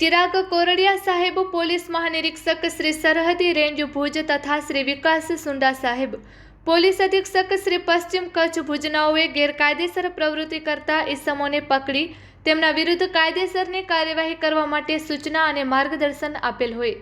ચિરાગ કોરડિયા સાહેબ, પોલીસ મહાનિરીક્ષક શ્રી સરહદી રેન્જ ભુજ તથા શ્રી વિકાસ સુંડા સાહેબ. પોલીસ અધિક્ષક શ્રી પશ્ચિમ કચ્છ ભુજનાઓએ ગેરકાયદેસર પ્રવૃત્તિ કરતા ઇસમોને પકડી, તેમના વિરુદ્ધ કાયદેસરની કાર્યવાહી કરવા માટે સૂચના અને માર્ગદર્શન આપેલ હોય.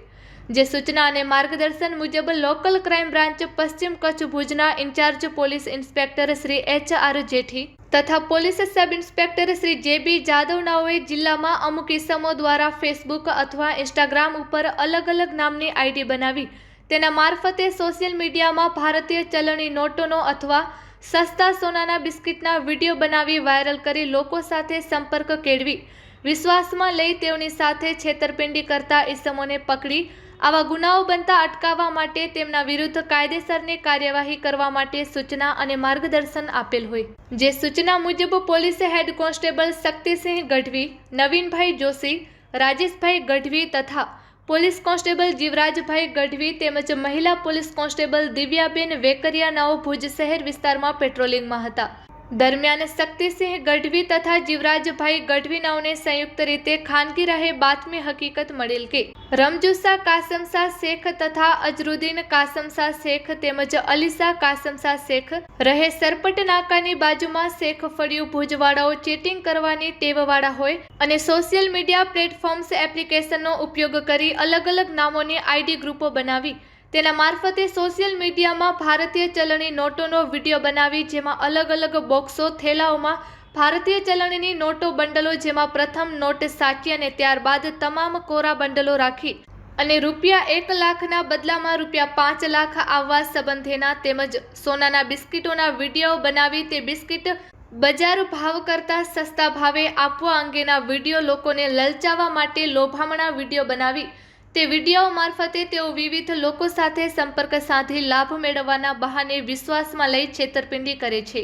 જે સૂચના અને માર્ગદર્શન મુજબ લોકલ ક્રાઇમ બ્રાન્ચ પશ્ચિમ કચ્છ ભુજના in charge police inspector Shri H R Jethi તથા પોલીસ સબ ઇન્સ્પેક્ટર શ્રી જે બી જાદવનાઓએ જિલ્લામાં અમુક ઇસમો દ્વારા ફેસબુક અથવા ઇન્સ્ટાગ્રામ ઉપર અલગ અલગ નામની આઈડી બનાવી, તેના મારફતે સોશિયલ મીડિયામાં ભારતીય ચલણી નોટોનો અથવા સસ્તા સોનાના બિસ્કિટના વીડિયો બનાવી વાયરલ કરી લોકો સાથે સંપર્ક કેળવી. વિશ્વાસમાં લઈ તેઓની સાથે છેતરપિંડી કરતા ઇસમોને પકડી આવા ગુનાઓ બનતા અટકાવવા માટે તેમના વિરુદ્ધ કાયદેસરની કાર્યવાહી કરવા માટે સૂચના અને માર્ગદર્શન આપેલ હોય. જે સૂચના મુજબ પોલીસે હેડ કોન્સ્ટેબલ શક્તિસિંહ ગઢવી, નવીનભાઈ જોશી, રાજેશભાઈ ગઢવી તથા પોલીસ કોન્સ્ટેબલ જીવરાજભાઈ ગઢવી તેમજ મહિલા પોલીસ કોન્સ્ટેબલ દિવ્યાબેન વેકરિયાનાઓ ભુજ શહેર વિસ્તારમાં પેટ્રોલિંગમાં હતા. દરમિયાન શક્તિસિંહ ગઢવી તથા જીવરાજભાઈ ગઢવી નાઓને સંયુક્ત રીતે ખાનગી રાહે બાતમી હકીકત મળેલ કે રમજુસા કાસમસા શેખ તથા અજરુદ્દીન કાસમસા શેખ તેમજ અલીસા કાસમસા શેખ રહે સરપટ નાકાની બાજુમાં શેખ ફળિયું ભુજવાળાઓ ચેટિંગ કરવાની ટેવવાળા હોય અને સોશિયલ મીડિયા પ્લેટફોર્મ્સ એપ્લિકેશનનો ઉપયોગ કરી અલગ અલગ નામોની આઈડી ગ્રુપો બનાવી તેના મારફતે સોશિયલ મીડિયામાં ભારતીય ચલણી નોટોનો વીડિયો બનાવી જેમાં અલગ અલગ બોક્સો, થેલાઓમાં ભારતીય ચલણીની નોટો બંડલો જેમાં પ્રથમ નોટ સાચી અને ત્યારબાદ તમામ કોરા બંડલો રાખી અને રૂપિયા એક લાખના બદલામાં રૂપિયા પાંચ લાખ આવવા સંબંધેના તેમજ સોનાના બિસ્કિટોના વીડિયો બનાવી તે બિસ્કિટ બજાર ભાવ કરતાં સસ્તા ભાવે આપવા અંગેના વીડિયો લોકોને લલચાવવા માટે લોભામણા વીડિયો બનાવી તે વીડિયો મારફતે તેઓ વિવિધ લોકો સાથે સંપર્ક સાધી લાભ મેળવવાના બહાને વિશ્વાસમાં લઈ છેતરપિંડી કરે છે.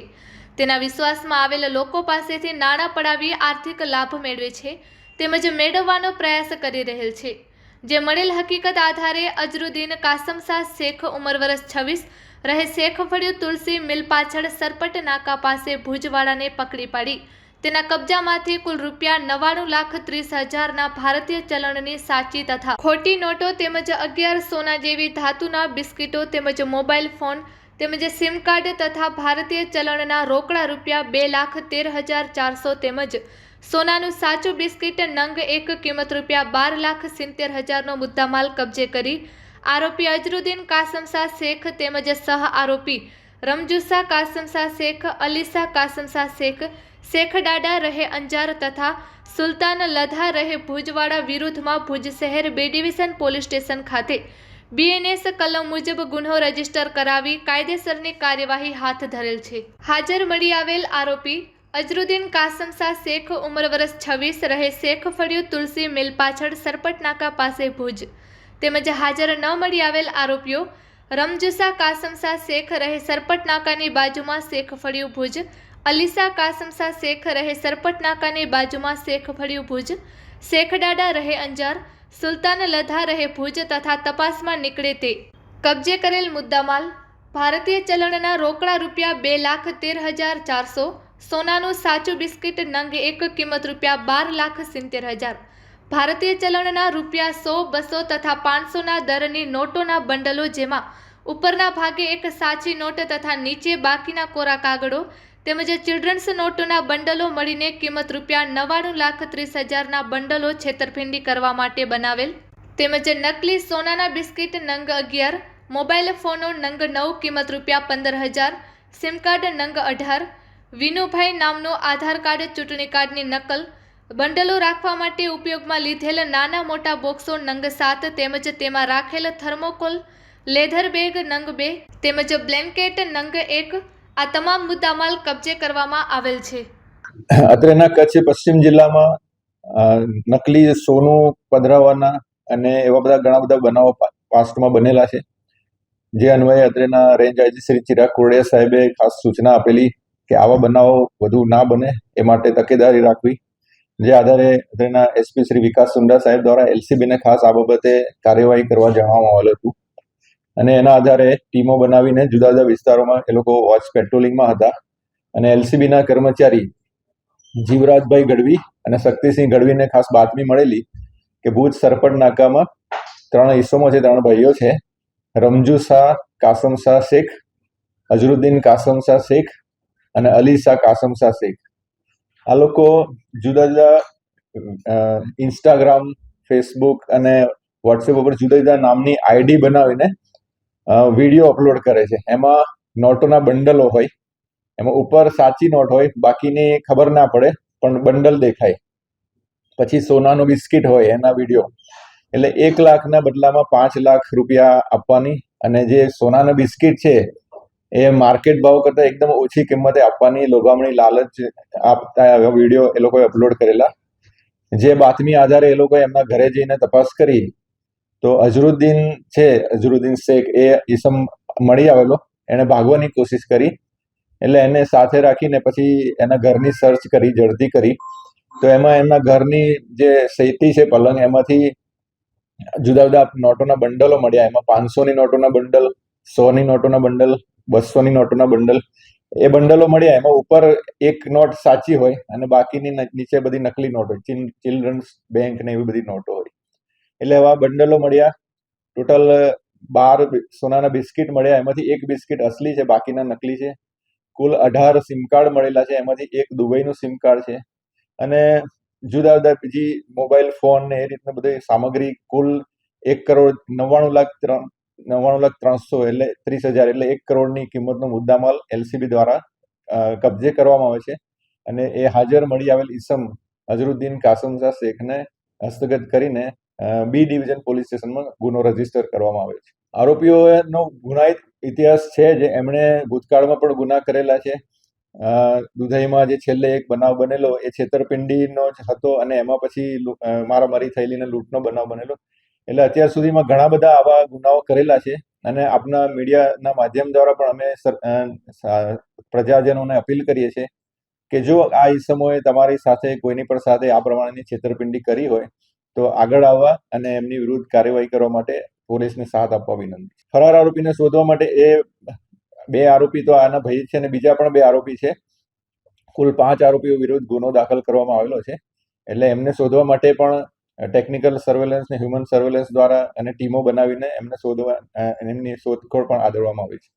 તેના વિશ્વાસમાં આવેલ લોકો પાસેથી નાણાં પડાવી આર્થિક લાભ મેળવે છે, તેમજ મેળવવાનો પ્રયાસ કરી રહેલ છે. જે મળેલ હકીકત આધારે અજરુદ્દીન કાસમશા શેખ ઉંમર વર્ષ છવ્વીસ રહે શેખ ફળ્યું તુલસી મિલ પાછળ સરપટ નાકા પાસે ભુજવાળાને પકડી પાડી. તેના કબજામાંથી કુલ રૂપિયા નવ્વાણું લાખ ત્રીસ હજારના ભારતીય ચલણની સાચી તથા ખોટી નોટો તેમજ અગિયાર સોના જેવી ધાતુના બિસ્કિટો તેમજ મોબાઈલ ફોન તેમજ સિમ કાર્ડ તથા ભારતીય ચલણના રોકડા રૂપિયા બે લાખ તેર હજાર ચારસો તેમજ સોનાનું સાચું બિસ્કિટ નંગ એક કિંમત રૂપિયા બાર લાખ સિત્તેર હજારનો મુદ્દામાલ કબજે કરી આરોપી અજરુદ્દીન કાસમશા શેખ તેમજ સહ આરોપી રમજુસા કાસમસા શેખ, અલીસા કાસમસા શેખ શેખ ડાડા રહે અંજાર તથા સુલતાન લધા રહે ભુજવાડા વિરુદ્ધમાં ભુજ શહેર બે ડિવિઝન પોલીસ સ્ટેશન ખાતે. બીએનએસ કલમ મુજબ ગુનો રજિસ્ટર કરાવી કાયદેસરની કાર્યવાહી હાથ ધરેલ છે. હાજર મળી આવેલ આરોપી અજરુદ્દીન કાસમશા શેખ ઉંમર વર્ષ છવ્વીસ રહે શેખ ફળિયું તુલસી મિલ પાછળ સરપટ નાકા પાસે ભુજ. તેમજ હાજર ન મળી આવેલ આરોપીઓ રમજુસા કાસમસા શેખ રહે સરપટ નાકાની બાજુમાં શેખ ફળિયું ભુજ. અલીસા કાસમસા શેખ રહે સરપટ નાકાની બાજુમાં શેખ ફળિયું ભુજ. શેખડાડા રહે અંજાર. સુલતાન લધા રહે ભુજ તથા તપાસમાં નીકળે તે. કબજે કરેલ મુદ્દામાલ. ભારતીય ચલણના રોકડા રૂપિયા બે લાખ તેર હજાર ચારસો. સોનાનું સાચું બિસ્કિટ નંગ એક કિંમત રૂપિયા બાર લાખ સિત્તેર હજાર. ભારતીય ચલણના રૂપિયા સો, બસો તથા પાંચસોના દરની નોટોના બંડલો જેમાં ઉપરના ભાગે એક સાચી નોટ તથા નીચે બાકીના કોરા કાગળો તેમજ ચિલ્ડ્રન્સ નોટોના બંડલો મળીને કિંમત રૂપિયા નવ્વાણું લાખ ત્રીસ હજારના બંડલો છેતરપિંડી કરવા માટે બનાવેલ તેમજ નકલી સોનાના બિસ્કિટ નંગ અગિયાર, મોબાઈલ ફોનો નંગ નવ, કિંમત રૂપિયા પંદર હજાર, સિમ કાર્ડ નંગ અઢાર, વિનુભાઈ નામનો આધાર કાર્ડ, ચૂંટણી કાર્ડની નકલ, બંડલો રાખવા માટે ઉપયોગમાં લીધેલ નાના મોટા બોક્સો નંગ સાત તેમજ તેમાં રાખેલ થર્મોકોલ લેધર બેગ, નંગ બે તેમજ બ્લેન્કેટ, નંગ એક આ તમામ મુદ્દામાલ કબજે કરવામાં આવેલ છે. અત્રેના કચ્છ પશ્ચિમ જિલ્લામાં નકલી સોનું પધરાવવાના અને એવા બધા ઘણા બધા બનાવો પાસ્ટમાં બનેલા છે. જે અન્વયે અત્રેના રેન્જ આઈજી શ્રી ચિરાગ કોરડિયા સાહેબે ખાસ સૂચના આપેલી કે આવા બનાવો વધુ ના બને એ માટે તકેદારી રાખવી. જે આધારે અત્રેના એસપી શ્રી વિકાસ સુંડા સાહેબ દ્વારા એલસીબીને ખાસ આ બાબતે કાર્યવાહી કરવા જણાવવામાં આવેલ હતું. અને એના આધારે ટીમો બનાવીને જુદા જુદા વિસ્તારોમાં એ લોકો વોચ પેટ્રોલિંગમાં હતા. અને એલસીબીના કર્મચારી જીવરાજભાઈ ગઢવી અને શક્તિસિંહ ગઢવીને ખાસ બાતમી મળેલી કે ભુજ સરપટ નાકામાં ત્રણ ઈસમો છે, ત્રણ ભાઈઓ છે. રમજુ શાહ, કાસમ શાહ શેખ, અઝરુદ્દીન કાસમ શાહ શેખ અને અલી શાહ કાસમ શાહ શેખ. આ લોકો જુદા જુદા ઇન્સ્ટાગ્રામ ફેસબુક અને વોટ્સએપ ઉપર જુદા જુદા નામની આઈડી બનાવીને વીડિયો અપલોડ કરે છે. એમાં નોટોના બંડલો હોય, એમાં ઉપર સાચી નોટ હોય, બાકીની ખબર ના પડે, પણ બંડલ દેખાય. પછી સોનાનું બિસ્કિટ હોય એના વીડિયો એટલે એક લાખના બદલામાં પાંચ લાખ રૂપિયા આપવાની અને જે સોનાના બિસ્કિટ છે, એ માર્કેટ ભાવ કરતાં એકદમ ઓછી કિંમતે આપવાની લોભામણી લાલચ આપતા વીડિયો એ લોકોએ અપલોડ કરેલા. જે બાતમી આધારે એ લોકો એમના ઘરે જઈને તપાસ કરી તો અઝરુદ્દીન છે, અઝરુદ્દીન શેખ, એ ઈસમ મળી આવેલો. એણે ભાગવાની કોશિશ કરી. એટલે એને સાથે રાખીને પછી એના ઘરની સર્ચ કરી જડતી કરી. તો એમાં એમના ઘરની જે સૈતી છે, પલંગ, એમાંથી જુદા જુદા નોટોના બંડલો મળ્યા. એમાં પાંચસોની નોટોના બંડલ, સોની નોટોના બંડલ બસોની નોટોના બંડલ, એ બંડલો મળ્યા. એમાં ઉપર એક નોટ સાચી હોય અને બાકીની નીચે બધી નકલી નોટ હોય. ચિલ્ડ્રન્સ બેંક ને એવી બધી નોટો હોય. એટલે એવા બંડલો મળ્યા. ટોટલ બાર સોનાના બિસ્કિટ મળ્યા. એમાંથી એક બિસ્કિટ અસલી છે, બાકીના નકલી છે. કુલ અઢાર સિમ કાર્ડ મળેલા છે, એમાંથી એક દુબઈનું સિમ કાર્ડ છે. અને જુદા જુદા, બીજી મોબાઈલ ફોન ને એ રીતના બધી સામગ્રી કુલ એક કરોડ નવ્વાણું લાખ ત્રણ, નવ્વાણું લાખ ત્રણસો એટલે ત્રીસ હજાર એટલે એક કરોડની કિંમતનો મુદ્દામાલ એલસીબી દ્વારા કબજે કરવામાં આવે છે. અને એ હાજર મળી આવેલ ઈસમ અઝરુદ્દીન કાસમ શાહ શેખને હસ્તગત કરીને બી ડિવિઝન પોલીસ સ્ટેશનમાં ગુનો રજિસ્ટર કરવામાં આવે છે. આરોપીઓનો ગુનાહિત ઇતિહાસ છે જે એમણે ભૂતકાળમાં પણ ગુના કરેલા છે. દુધઈમાં જે છેલ્લે એક બનાવ બનેલો એ છેતરપિંડીનો જ હતો અને એમાં પછી મારામારી થયેલી ને લૂંટનો બનાવ બનેલો. એટલે અત્યાર સુધીમાં ઘણા બધા આવા ગુનાઓ કરેલા છે અને આપના મીડિયાના માધ્યમ દ્વારા પણ અમે પ્રજાજનોને અપીલ કરીએ છીએ કે જો આ ઈસમોએ તમારી સાથે કોઈની પણ સાથે આ પ્રમાણેની છેતરપિંડી કરી હોય તો આગળ આવવા અને એમની વિરુદ્ધ કાર્યવાહી કરવા માટે પોલીસને સાથ આપવા વિનંતી. ફરાર આરોપીને શોધવા માટે એ બે આરોપી તો આના ભાઈ છે અને બીજા પણ બે આરોપી છે. કુલ પાંચ આરોપીઓ વિરુદ્ધ ગુનો દાખલ કરવામાં આવેલો છે. એટલે એમને શોધવા માટે પણ ટેકનિકલ સર્વેલન્સ ને હ્યુમન સર્વેલન્સ દ્વારા અને ટીમો બનાવીને એમને શોધવા એમની શોધખોળ પણ આદરવામાં આવી છે.